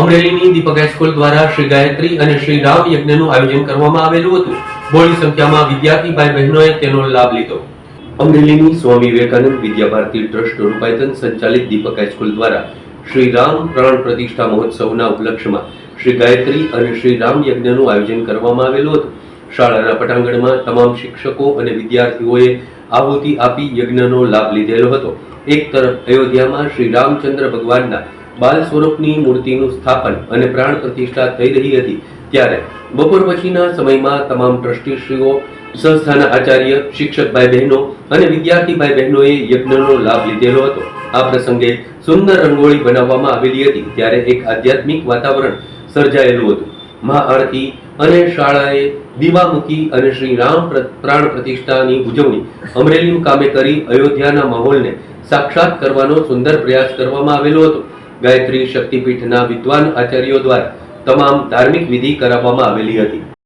અમરેલીની દીપક high school દ્વારા શ્રી ગાયત્રી અને શ્રી રામ યજ્ઞનું આયોજન કરવામાં આવેલું હતું. બહોળી સંખ્યામાં વિદ્યાર્થી ભાઈ બહેનોએ તેનો લાભ લીધો. અમરેલીની સ્વામી વિવેકાનંદ વિદ્યાભારતી ટ્રસ્ટ રૂપાયતન સંચાલિત દીપક હાઈસ્કૂલ દ્વારા શ્રી રામ પ્રાણ પ્રતિષ્ઠા મહોત્સવના ઉપલક્ષમાં શ્રી ગાયત્રી અને શ્રી રામ યજ્ઞનું આયોજન કરવામાં આવેલું હતું. શાળાના પટાંગણમાં તમામ શિક્ષકો અને વિદ્યાર્થીઓએ આહુતિ આપી યજ્ઞનો લાભ લીધેલો હતો. એક તરફ અયોધ્યામાં શ્રી રામચંદ્ર ભગવાનના બાલ સ્વરૂપની મૂર્તિનું સ્થાપન અને પ્રાણ પ્રતિષ્ઠા થઈ રહી હતી ત્યારે બપોર પછીના સમયમાં તમામ ટ્રસ્ટીશ્રીઓ, સંસ્થાના આચાર્ય, શિક્ષક ભાઈ બહેનો અને વિદ્યાર્થી ભાઈ બહેનોએ યજ્ઞનો લાભ લીધેલો હતો. આ પ્રસંગે સુંદર રંગોળી બનાવવામાં આવેલી હતી ત્યારે એક આધ્યાત્મિક વાતાવરણ સર્જાયેલું હતું. મહાઆરતી અને શાળાએ દીવા મૂકી અને શ્રી રામ પ્રાણ પ્રતિષ્ઠાની ઉજવણી અમરેલી મુકામે કરી અયોધ્યાના માહોલને સાક્ષાત કરવાનો સુંદર પ્રયાસ કરવામાં આવેલો હતો. ગાયત્રી શક્તિપીઠના વિદ્વાન આચાર્યો દ્વારા તમામ ધાર્મિક વિધિ કરાવવામાં આવેલી હતી.